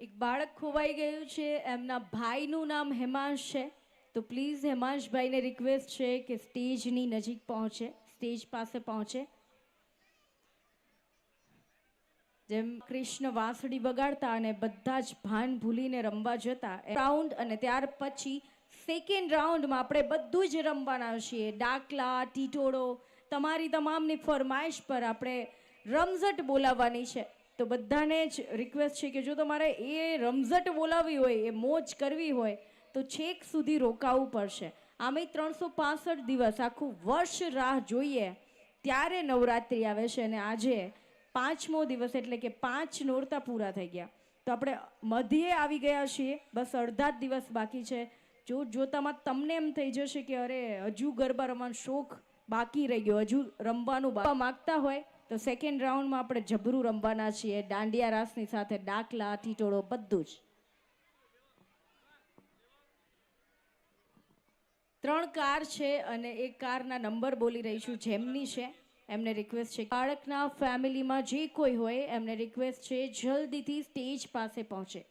એક બાળક ખોવાઈ ગયું છે, એમના ભાઈનું નામ હેમાંશ છે. તો પ્લીઝ હેમાંશભાઈને રિક્વેસ્ટ છે કે સ્ટેજની નજીક પહોંચે, સ્ટેજ પાસે પહોંચે. જેમ કૃષ્ણ વાંસળી વગાડતા અને બધા જ ભાન ભૂલીને રમવા જતા રાઉન્ડ અને ત્યાર પછી સેકન્ડ રાઉન્ડમાં આપણે બધું જ રમવાના છીએ. ડાકલા, ટીટોળો, તમારી તમામની ફરમાઈશ પર આપણે રમઝટ બોલાવવાની છે. તો બધાને જ રિક્વેસ્ટ છે કે જો તમારે એ રમઝટ બોલાવવી હોય, એ મોજ કરવી હોય, તો છેક સુધી રોકાવું પડશે. આમે ત્રણસો પાસઠ દિવસ આખું વર્ષ રાહ જોઈએ, ત્યારે નવરાત્રિ આવે છે અને આજે પાંચમો દિવસ એટલે કે પાંચ નોરતા પૂરા થઈ ગયા. તો આપણે મધ્યે આવી ગયા છીએ, બસ અડધા જ દિવસ બાકી છે. જો જોતામાં તમને એમ થઈ જશે કે અરે હજુ ગરબા રમવાનો શોખ બાકી રહી ગયો, હજુ રમવાનું માગતા હોય તો સેકન્ડ રાઉન્ડમાં આપણે જબરું રમવાના છીએ. દાંડિયા રાસની સાથે ડાકલા, ટીટોળો બધું જ. ત્રણ કાર છે અને એક કારના નંબર બોલી રહી છું જેમની છે, એમને રિક્વેસ્ટ છે. બાળકના ફેમિલીમાં જે કોઈ હોય, એમને રિક્વેસ્ટ છે, જલ્દીથી સ્ટેજ પાસે પહોંચે.